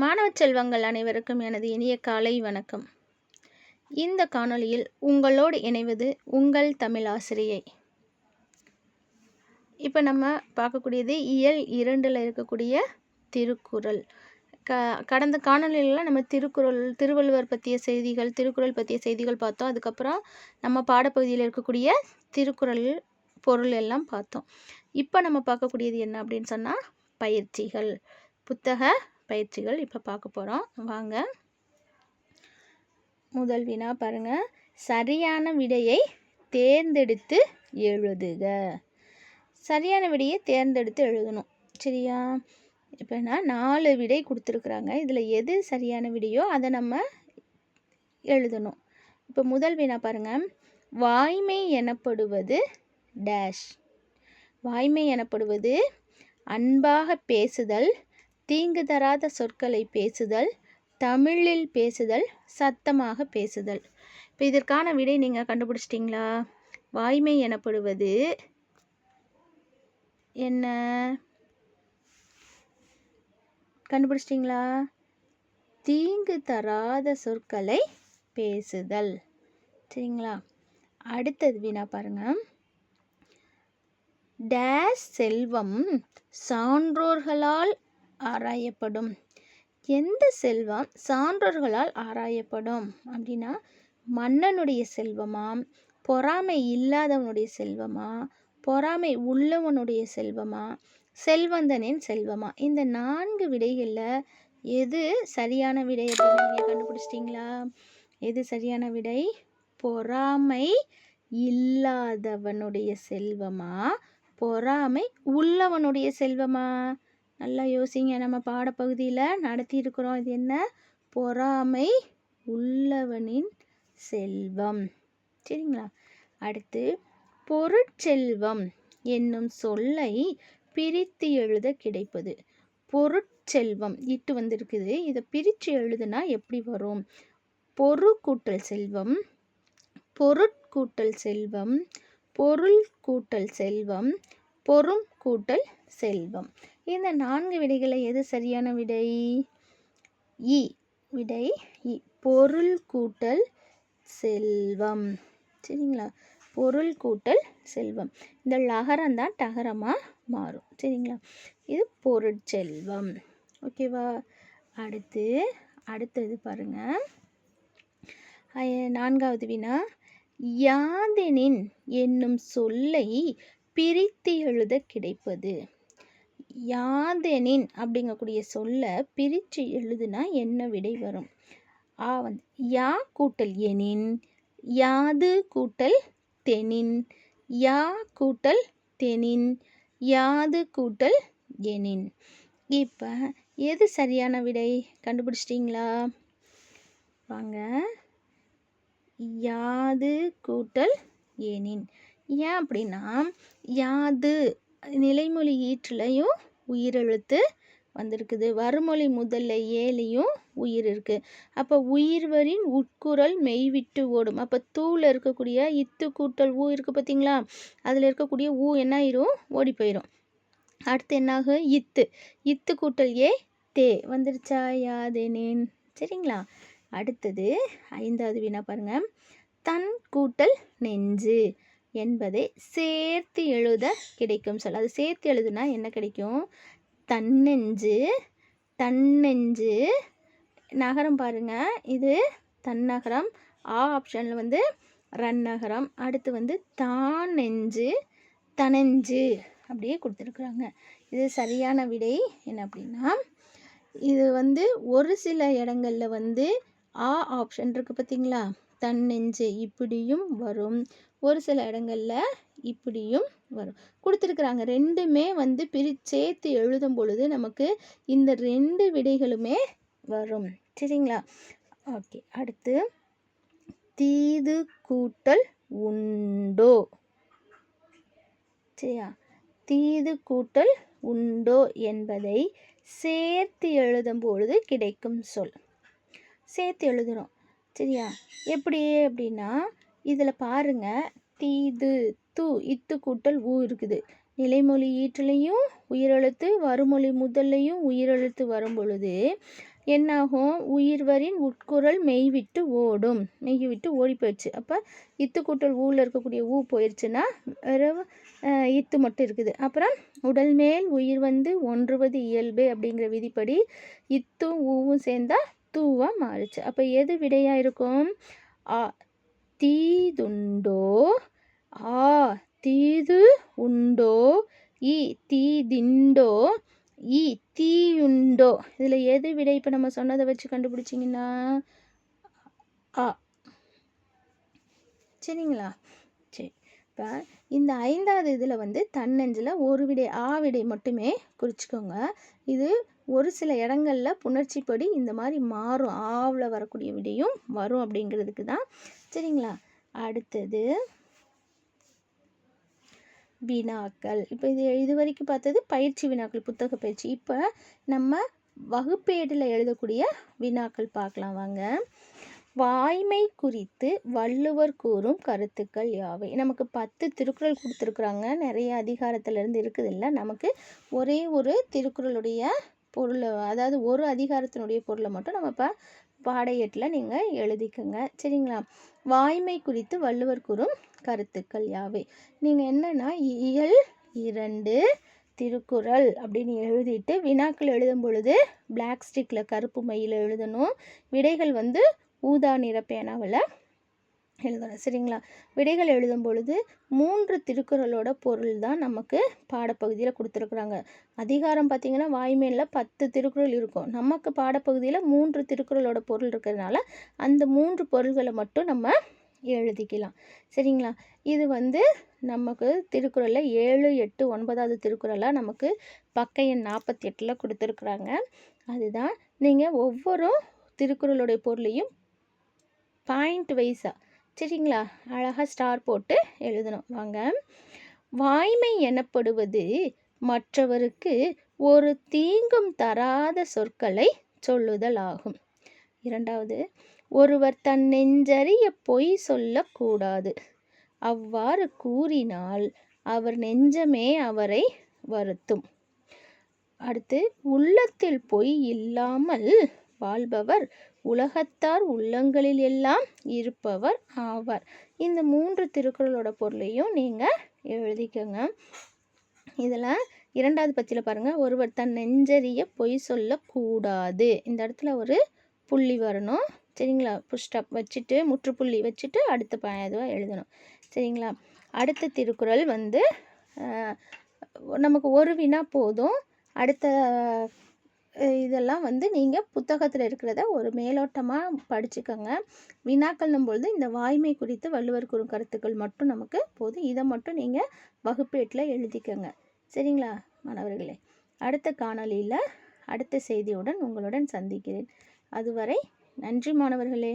மாணவ செல்வங்கள் அனைவருக்கும் எனது இனிய காலை வணக்கம். இந்த காணொளியில் உங்களோடு இணைவது உங்கள் தமிழ் ஆசிரியை. இப்போ நம்ம பார்க்கக்கூடியது இயல் இரண்டில் இருக்கக்கூடிய திருக்குறள். க கடந்த காணொலியிலலாம் நம்ம திருக்குறள் திருவள்ளுவர் பற்றிய செய்திகள் திருக்குறள் பற்றிய செய்திகள் பார்த்தோம். அதுக்கப்புறம் நம்ம பாடப்பகுதியில் இருக்கக்கூடிய திருக்குறள் பொருள் எல்லாம் பார்த்தோம். இப்போ நம்ம பார்க்கக்கூடியது என்ன அப்படின்னு சொன்னால் பயிற்சிகள். புத்தக பயிற்சிகள் இப்போ பார்க்க போகிறோம் வாங்க. முதல் வினா பாருங்க. சரியான விடையை தேர்ந்தெடுத்து எழுதுக. சரியான விடையை தேர்ந்தெடுத்து எழுதணும். சரியா? இப்போ நாலு விடை கொடுத்துருக்குறாங்க. இதில் எது சரியான விடையோ அதை நம்ம எழுதணும். இப்போ முதல் வினா பாருங்க. வாய்மை எனப்படுவது டேஷ் வாய்மை எனப்படுவது அன்பாக பேசுதல் தீங்கு தராத சொற்களை பேசுதல் தமிழில் பேசுதல் சத்தமாக பேசுதல். இப்போ இதற்கான விடை நீங்கள் கண்டுபிடிச்சிட்டிங்களா? வாய்மை எனப்படுவது என்ன? கண்டுபிடிச்சிட்டிங்களா? தீங்கு தராத சொற்களை பேசுதல். சரிங்களா? அடுத்தது வினா பாருங்கள் டேஸ் செல்வம் சான்றோர்களால் ஆராயப்படும். எந்த செல்வம் சான்றோர்களால் ஆராயப்படும்? அப்படின்னா மன்னனுடைய செல்வமா? பொறாமை இல்லாதவனுடைய செல்வமா? பொறாமை உள்ளவனுடைய செல்வமா? செல்வந்தனின் செல்வமா? இந்த நான்கு விடைகளில் எது சரியான விடை அப்படின்னு நீங்கள் கண்டுபிடிச்சிட்டிங்களா? எது சரியான விடை? பொறாமை இல்லாதவனுடைய செல்வமா? பொறாமை உள்ளவனுடைய செல்வமா? நல்லா யோசிங்க. நம்ம பாடப்பகுதியில் நடத்தியிருக்கிறோம். இது என்ன? பொறாமை உள்ளவனின் செல்வம். சரிங்களா? அடுத்து பொருட்செல்வம் என்னும் சொல்லை பிரித்து எழுத கிடைப்பது. பொருட்செல்வம் இட்டு வந்திருக்குது. இதை பிரித்து எழுதுனா எப்படி வரும்? பொரு கூட்டல் செல்வம் பொருட்கூட்டல் செல்வம் பொருள் கூட்டல் செல்வம் பொறும் கூட்டல் செல்வம். இந்த நான்கு விடைகளை எது சரியான விடை? இ. விடை இ. பொருள் கூட்டல் செல்வம். சரிங்களா? பொருள் கூட்டல் செல்வம். இந்த லகரம் தான் டகரமாக மாறும். சரிங்களா? இது பொருட்செல்வம் ஓகேவா? அடுத்து அடுத்தது பாருங்கள் நான்காவது வினா. யாதெனின் என்னும் சொல்லை பிரித்து எழுத கிடைப்பது. யாதெனின் அப்படிங்கக்கூடிய சொல்ல பிரித்து எழுதுனா என்ன விடை வரும்? ஆ வந்து யா கூட்டல் எனின் யாது கூட்டல் தெனின் யா கூட்டல் தெனின் யாது கூட்டல் எனின். இப்போ எது சரியான விடை? கண்டுபிடிச்சிட்டிங்களா? வாங்க. யாது கூட்டல் ஏனின் ஏன் அப்படின்னா யாது நிலைமொழி ஈற்றுலையும் உயிரெழுத்து வந்திருக்குது. வறுமொழி முதல்ல ஏலையும் உயிர் இருக்குது அப்போ உயிர்வரின் உட்குரல் மெய்விட்டு ஓடும். அப்போ தூவில் இருக்கக்கூடிய இத்து கூட்டல் ஊ இருக்குது பார்த்தீங்களா அதில் இருக்கக்கூடிய ஊ என்ன ஆயிரும்? ஓடி போயிடும் அடுத்து என்னாகும் இத்து. இத்து கூட்டல் ஏ தே. வந்துருச்சா? யாதேனேன் சரிங்களா? அடுத்தது ஐந்தாவது வினா பாருங்கள் தன் கூட்டல் நெஞ்சு. என்பதை சேர்த்து எழுத கிடைக்கும் சொல். அது சேர்த்து எழுதுனா என்ன கிடைக்கும்? தன்னெஞ்சு தன்னெஞ்சு. நகரம் பாருங்கள் இது தன்னகரம். ஆ ஆப்ஷனில் வந்து ரன்னகரம் அடுத்து வந்து தான் நெஞ்சு தனஞ்சு அப்படியே கொடுத்துருக்குறாங்க. இது சரியான விடை என்ன அப்படின்னா இது வந்து ஒரு சில இடங்களில் வந்து ஆ ஆப்ஷன் இருக்குது பார்த்தீங்களா தன்னெஞ்சு இப்படியும் வரும். ஒரு சில இடங்களில் இப்படியும் வரும். கொடுத்துருக்குறாங்க. ரெண்டுமே வந்து பிரி சேர்த்து எழுதும் பொழுது நமக்கு இந்த ரெண்டு விடைகளுமே வரும். சரிங்களா? ஓகே. அடுத்து தீது கூட்டல் உண்டோ? சரியா? தீது கூட்டல் உண்டோ என்பதை சேர்த்து எழுதும் பொழுது கிடைக்கும் சொல். சேர்த்து எழுதுகிறோம் சரியா? எப்படி? அப்படின்னா இதில் பாருங்கள் தீது து இத்து கூட்டல் ஊ இருக்குது. நிலைமொழி ஈற்றுலையும் உயிரெழுத்து வருமொழி முதல்லையும் உயிரெழுத்து வரும் பொழுது என்னாகும்? உயிர்வரின் உட்குரல் மெய் விட்டு ஓடும். மெய் விட்டு ஓடி போயிடுச்சு அப்போ இத்து கூட்டல் ஊவில் இருக்கக்கூடிய ஊ போயிடுச்சுன்னா வெறும் இத்து மட்டும் இருக்குது. அப்புறம் உடல் மேல் உயிர் வந்து ஒன்றுவது இயல்பு அப்படிங்கிற விதிப்படி இத்தும் ஊவும் சேர்ந்தால் தூவாக மாறுச்சு. அப்போ எது விடையாக இருக்கும்? ஆ தீதுண்டோ? ஆ தீது உண்டோ இ தீதிண்டோ? இ தீயுண்டோ? இதில் எது விடை? இப்போ நம்ம சொன்னதை வச்சு கண்டுபிடிச்சிங்கன்னா ஆ சரிங்களா? சரி. இப்போ இந்த ஐந்தாவது இதில் வந்து தன்னஞ்சில் ஒரு விடை ஆ விடை மட்டுமே குறிச்சிக்கோங்க. இது ஒரு சில இடங்களில் புணர்ச்சிப்படி இந்த மாதிரி மாறும். ஆவில் வரக்கூடிய விடையும் வரும் அப்படிங்கிறதுக்கு தான். சரிங்களா? அடுத்தது வினாக்கள். இப்போ இது இது வரைக்கும் பார்த்தது பயிற்சி வினாக்கள் புத்தக பயிற்சி. இப்போ நம்ம வகுப்பேடில் எழுதக்கூடிய வினாக்கள் பார்க்கலாம் வாங்க. வாய்மை குறித்து வள்ளுவர் கூறும் கருத்துக்கள் யாவை? நமக்கு பத்து திருக்குறள் கொடுத்துருக்குறாங்க. நிறைய அதிகாரத்திலேருந்து இருக்குது இல்லை நமக்கு ஒரே ஒரு திருக்குறளுடைய பொருளை அதாவது ஒரு அதிகாரத்தினுடைய பொருளை மட்டும் நம்ம இப்போ பாடையட்டில் நீங்கள் எழுதிக்கோங்க. சரிங்களா? வாய்மை குறித்து வள்ளுவர் கூறும் கருத்துக்கள் யாவை? நீங்கள் என்னென்னா இயல் இரண்டு திருக்குறள் அப்படின்னு எழுதிட்டு வினாக்கள் எழுதும் பொழுது பிளாக் ஸ்டிக்கில் கருப்பு மையில் எழுதணும். விடைகள் வந்து ஊதா நிற பேனாவில் எழுதணும். சரிங்களா? விடைகள் எழுதும் பொழுது மூன்று திருக்குறளோட பொருள் தான் நமக்கு பாடப்பகுதியில் கொடுத்துருக்குறாங்க. அதிகாரம் பார்த்திங்கன்னா வாய்மையில் பத்து திருக்குறள் இருக்கும். நமக்கு பாடப்பகுதியில் மூன்று திருக்குறளோட பொருள் இருக்கிறதுனால அந்த மூன்று பொருள்களை மட்டும் நம்ம எழுதிக்கலாம். சரிங்களா? இது வந்து நமக்கு திருக்குறளில் ஏழு எட்டு ஒன்பதாவது திருக்குறளாக நமக்கு பக்க எண் நாற்பத்தி எட்டில் கொடுத்துருக்குறாங்க. அதுதான் நீங்கள் ஒவ்வொரு திருக்குறளுடைய பொருளையும் பாயிண்ட் வைஸாக சரிங்களா? அழகாக ஸ்டார் போட்டு எழுதணும். வாங்க. வாய்மை எனப்படுவது மற்றவருக்கு ஒரு தீங்கும் தராத சொற்களை சொல்லுதல் ஆகும். இரண்டாவது ஒருவர் தன் நெஞ்சறிய பொய் சொல்லக்கூடாது. அவ்வாறு கூறினால் அவர் நெஞ்சமே அவரை வருத்தும். அடுத்து உள்ளத்தில் பொய் இல்லாமல் வாழ்பவர் உலகத்தார் உள்ளங்களில் எல்லாம் இருப்பவர் ஆவார். இந்த மூன்று திருக்குறளோட பொருளையும் நீங்கள் எழுதிக்கோங்க. இதில் இரண்டாவது பத்தியில் பாருங்கள் ஒருவர் தன் நெஞ்சறிய பொய் சொல்லக்கூடாது. இந்த இடத்துல ஒரு புள்ளி வரணும். சரிங்களா? புஷ்டப் வச்சுட்டு முற்றுப்புள்ளி வச்சுட்டு அடுத்த ப இதுவாக எழுதணும். சரிங்களா? அடுத்த திருக்குறள் வந்து நமக்கு ஒரு வினா போதும். அடுத்த இதெல்லாம் வந்து நீங்கள் புத்தகத்தில் இருக்கிறத ஒரு மேலோட்டமாக படிச்சுக்கோங்க. வினாக்கள்னும் பொழுது இந்த வாய்மை குறித்து வள்ளுவர் கூறும் கருத்துக்கள் மட்டும் நமக்கு போதும். இதை மட்டும் நீங்கள் வகுப்பேட்டில் எழுதிக்கோங்க. சரிங்களா மாணவர்களே? அடுத்த காணொலியில் அடுத்த செய்தியுடன் உங்களுடன் சந்திக்கிறேன். அதுவரை நன்றி மாணவர்களே.